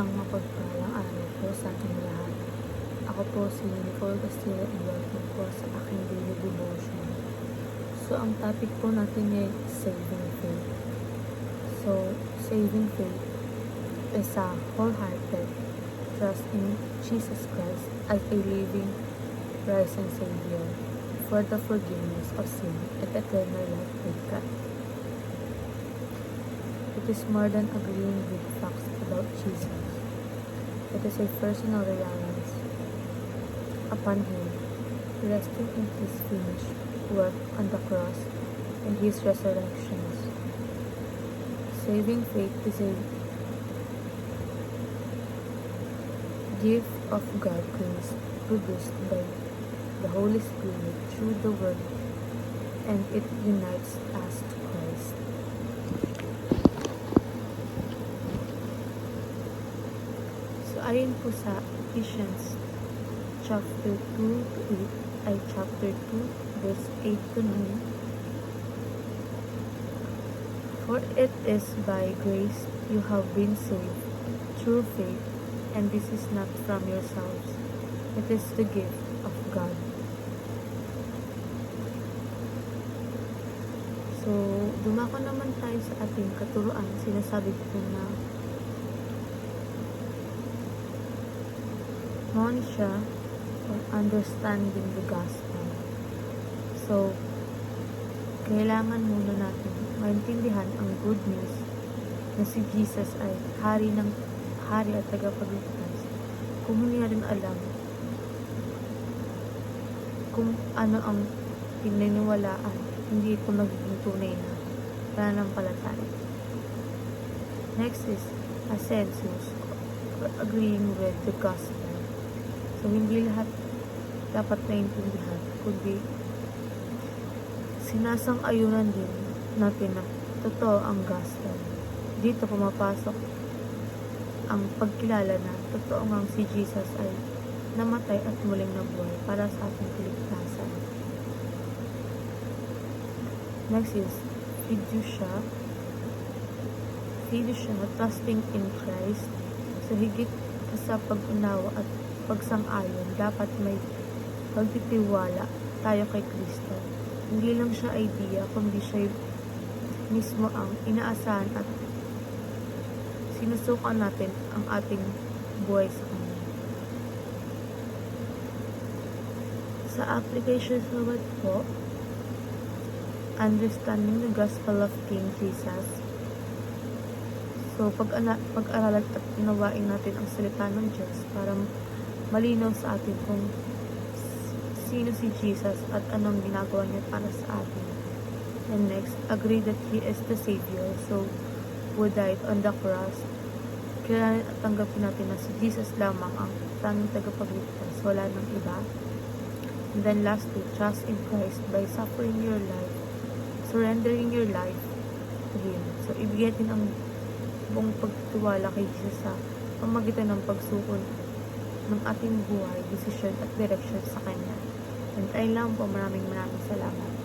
Isang mapagpalang araw po sa ating lahat. Ako po si Nicole Castillo and welcome po sa aking daily devotion. So, ang topic po natin ay saving faith. So, saving faith is a wholehearted trust in Jesus Christ as a living, risen Savior for the forgiveness of sin and eternal life with God. Is more than agreeing with facts about Jesus. It is a personal reliance upon Him, resting in His finished work on the cross and His resurrections. Saving faith is a gift of God grace produced by the Holy Spirit through the Word and it unites us to Christ. Ayon po sa Ephesians chapter 2 to 8, ay chapter 2, verse 8 to 9. For it is by grace you have been saved through faith, and this is not from yourselves. It is the gift of God. So, dumako naman tayo sa ating katuruan. Sinasabi ko na Siya for understanding the gospel. So, kailangan muna natin maintindihan ang good news na si Jesus ay hari ng hari at tagapagligtas. Kung hindi natin alam kung ano ang pininiwalaan, hindi ito magiging tunay na pananampalataya. Next is a census agreeing with the gospel. So, hindi lahat dapat naintindihan, kundi sinasang-ayunan din natin na totoo ang gospel. Dito pumapasok ang pagkilala na totoo ngang si Jesus ay namatay at muling nabuhay para sa ating kaligtasan. Next is fiducia. Fiducia, trusting in Christ. So, higit sa pag-unawa at pagsang-ayon, dapat may pagtitiwala tayo kay Kristo. Hindi lang siya idea, kundi siya mismo ang inaasahan at sinusukan natin ang ating buhay sa Kanya. Sa application naman po, understanding the gospel of King Jesus. So, pag-aralan at unawain natin ang salita ng Diyos para malinaw sa atin kung sino si Jesus at anong ginagawa niya para sa atin. And next, agree that He is the Savior. So, who died on the cross. Kailangan at tanggapin natin na si Jesus lamang ang tanging tagapagligtas. Wala nang iba. And then lastly, trust in Christ by suffering your life, surrendering your life to Him. So, ibigay natin ang buong pagtitiwala kay Jesus sa pamagitan ng pagsukon ng ating buhay, desisyon at direksyon sa Kanya. And ayun lang po, maraming maraming salamat.